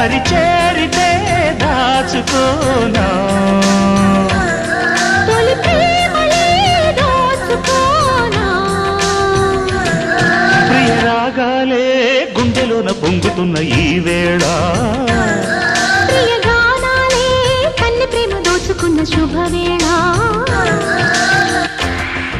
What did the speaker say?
దరి చేరితే దాచుకోనా? తొలి ప్రేమలే దోచుకోనా? ప్రియ రాగాలే గుండెలోన పొంగుతున్న ఈ వేళ. ప్రియ గానాలే కన్నె ప్రేమ దోచుకున్న శుభవేళ.